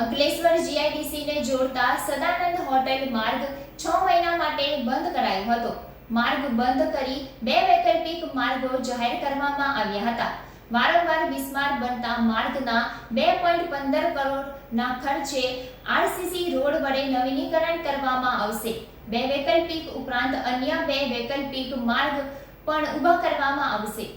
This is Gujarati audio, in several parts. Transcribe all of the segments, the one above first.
અંકલેશ્વર જીઆઈડીસીને જોડતા સદાનંદ હોટેલ માર્ગ છ મહિના માટે બંધ કરાયો હતો. માર્ગ બંધ કરી બે વૈકલ્પિક માર્ગો જાહેર કરવામાં આવ્યા હતા. વારંવાર બિસ્માર બનતા માર્ગના બે પોઈન્ટ પંદર કરોડના ખર્ચે આરસીસી રોડ વડે નવીનીકરણ કરવામાં આવશે. બે વૈકલ્પિક ઉપરાંત અન્ય બે વૈકલ્પિક માર્ગ પણ ઊભા કરવામાં આવશે.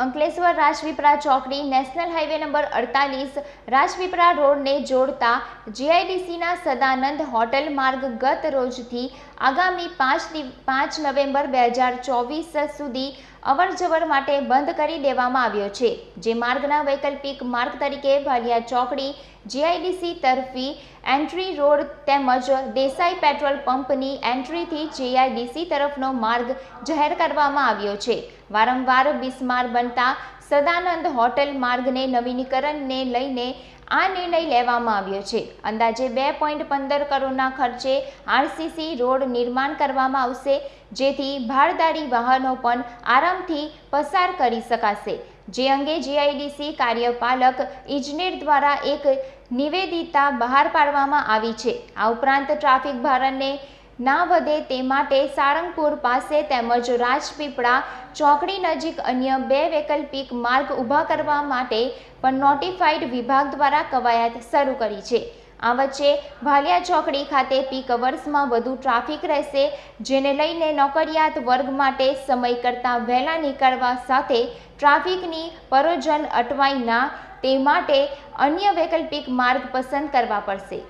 અંકલેશ્વર રાજપીપળા ચોકડી નેશનલ હાઈવે નંબર અડતાલીસ રાજપીપળા રોડને જોડતા જીઆઈડીસીના સદાનંદ હોટેલ માર્ગ ગત રોજથી આગામી પાંચ પાંચ નવેમ્બર બે હજાર ચોવીસ સુધી અવરજવર માટે બંધ કરી દેવામાં આવ્યો છે, જે માર્ગના વૈકલ્પિક માર્ગ તરીકે ભાલિયા ચોકડી, જીઆઈડીસી તરફી એન્ટ્રી રોડ તેમજ દેસાઈ પેટ્રોલ પંપની એન્ટ્રીથી જીઆઈડીસી તરફનો માર્ગ જાહેર કરવામાં આવ્યો છે. વારંવાર બિસ્માર બનતા સદાનંદ હોટેલ માર્ગને નવીનીકરણને લઈને આ નિર્ણય લેવામાં આવ્યો છે. અંદાજે બે પોઈન્ટ પંદર કરોડના ખર્ચે આરસીસી રોડ નિર્માણ કરવામાં આવશે, જેથી ભારદારી વાહનો પણ આરામથી પસાર કરી શકાશે. જે અંગે જીઆઈડીસી કાર્યપાલક ઇજનેર દ્વારા એક નિવેદિતા બહાર પાડવામાં આવી છે. આ ઉપરાંત ટ્રાફિક ભારણને ના વધે તે માટે સારંગપુર પાસે તેમજ રાજપીપળા ચોકડી નજીક અન્ય બે વૈકલ્પિક માર્ગ ઊભા કરવા માટે પણ નોટિફાઈડ વિભાગ દ્વારા કવાયત શરૂ કરી છે. આ વચ્ચે ભાલિયા ચોકડી ખાતે પીક અવર્સમાં વધુ ટ્રાફિક રહેશે, જેને લઈને નોકરિયાત વર્ગ માટે સમય કરતાં વહેલા નીકળવા સાથે ટ્રાફિકની પરોજન અટવાઈ ના તે માટે અન્ય વૈકલ્પિક માર્ગ પસંદ કરવા પડશે.